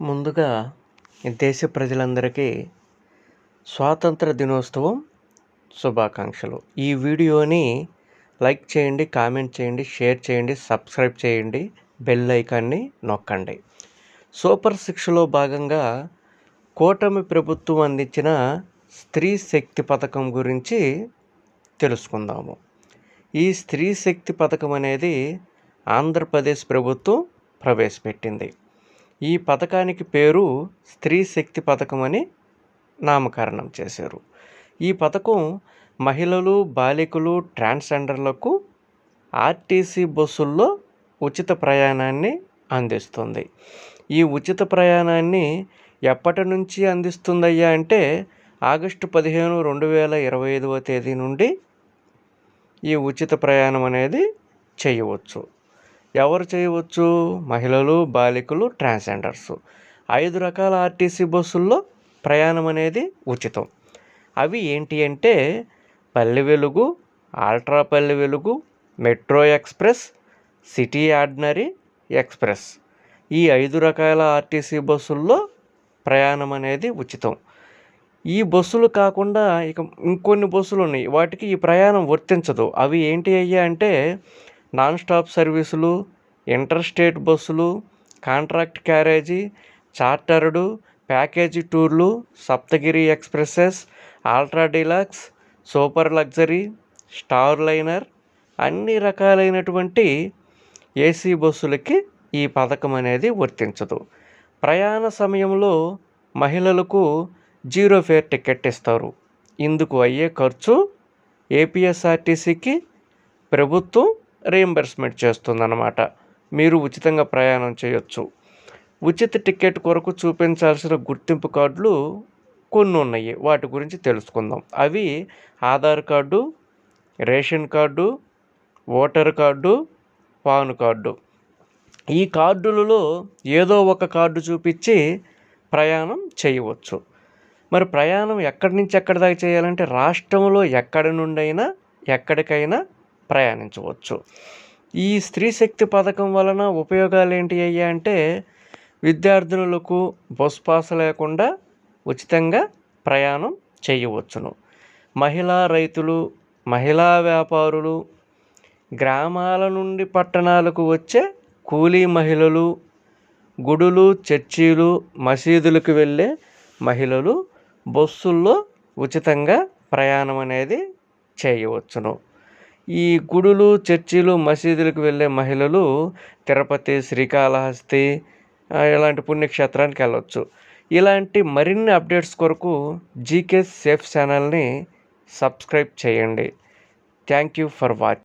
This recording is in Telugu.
ముందుగా దేశ ప్రజలందరికీ స్వాతంత్ర దినోత్సవం శుభాకాంక్షలు. ఈ వీడియోని లైక్ చేయండి కామెంట్ చేయండి షేర్ చేయండి సబ్స్క్రైబ్ చేయండి బెల్ ఐకాన్ని నొక్కండి. సూపర్ సిక్స్లో భాగంగా కూటమి ప్రభుత్వం అందించిన స్త్రీ శక్తి పథకం గురించి తెలుసుకుందాము. ఈ స్త్రీ శక్తి పథకం అనేది ఆంధ్రప్రదేశ్ ప్రభుత్వం ప్రవేశపెట్టింది. ఈ పథకానికి పేరు స్త్రీ శక్తి పథకం అని నామకరణం చేశారు. ఈ పథకం మహిళలు బాలికలు ట్రాన్స్జెండర్లకు ఆర్టీసీ బస్సుల్లో ఉచిత ప్రయాణాన్ని అందిస్తుంది. ఈ ఉచిత ప్రయాణాన్ని ఎప్పటి నుంచి అందిస్తుందయ్యా అంటే ఆగస్టు పదిహేను రెండు వేల ఇరవై ఐదవ తేదీ నుండి ఈ ఉచిత ప్రయాణం అనేది చేయవచ్చు. ఎవరు చేయవచ్చు? మహిళలు బాలికలు ట్రాన్స్జెండర్స్. ఐదు రకాల ఆర్టీసీ బస్సుల్లో ప్రయాణం అనేది ఉచితం. అవి ఏంటి అంటే పల్లె Velugu ultra Palle Velugu metro express city ordinary express. ఈ ఐదు రకాల ఆర్టీసీ బస్సుల్లో ప్రయాణం అనేది ఉచితం. ఈ బస్సులు కాకుండా ఇక ఇంకొన్ని బస్సులు ఉన్నాయి. వాటికి ఈ ప్రయాణం వర్తించదు. అవి ఏంటి అయ్యా అంటే నాన్ స్టాప్ సర్వీసులు ఇంటర్ స్టేట్ బస్సులు కాంట్రాక్ట్ క్యారేజీ చార్టర్డు ప్యాకేజీ టూర్లు Saptagiri expresses ultra deluxe super luxury star liner అన్ని రకాలైనటువంటి ఏసీ బస్సులకి ఈ పథకం అనేది వర్తించదు. ప్రయాణ సమయంలో మహిళలకు జీరో ఫేర్ టికెట్ ఇస్తారు. ఇందుకు అయ్యే ఖర్చు ఏపీఎస్ఆర్టీసీకి ప్రభుత్వం రీఎంబర్స్మెంట్ చేస్తుందన్నమాట. మీరు ఉచితంగా ప్రయాణం చేయొచ్చు. ఉచిత టికెట్ కొరకు చూపించాల్సిన గుర్తింపు కార్డులు కొన్ని ఉన్నాయి. వాటి గురించి తెలుసుకుందాం. అవి Aadhaar card ration card voter card PAN card. ఈ కార్డులలో ఏదో ఒక కార్డు చూపించి ప్రయాణం చేయవచ్చు. మరి ప్రయాణం ఎక్కడి నుంచి ఎక్కడి దాకా చేయాలంటే రాష్ట్రంలో ఎక్కడి నుండైనా ఎక్కడికైనా ప్రయాణించవచ్చు. ఈ స్త్రీ శక్తి పథకం వలన ఉపయోగాలు ఏంటి అయ్యా అంటే విద్యార్థినులకు బస్ పాస్ లేకుండా ఉచితంగా ప్రయాణం చేయవచ్చును. మహిళా రైతులు మహిళా వ్యాపారులు గ్రామాల నుండి పట్టణాలకు వచ్చే కూలీ మహిళలు గుడులు చర్చీలు మసీదులకు వెళ్ళే మహిళలు బస్సుల్లో ఉచితంగా ప్రయాణం అనేది చేయవచ్చును. ఈ గుడులు చర్చిలు మసీదులకు వెళ్ళే మహిళలు తిరుపతి శ్రీకాళహస్తి ఇలాంటి పుణ్యక్షేత్రానికి వెళ్ళవచ్చు ఇలాంటి మరిన్ని అప్డేట్స్ కొరకు జీకే సేఫ్ ఛానల్ని సబ్స్క్రైబ్ చేయండి. Thank you for watch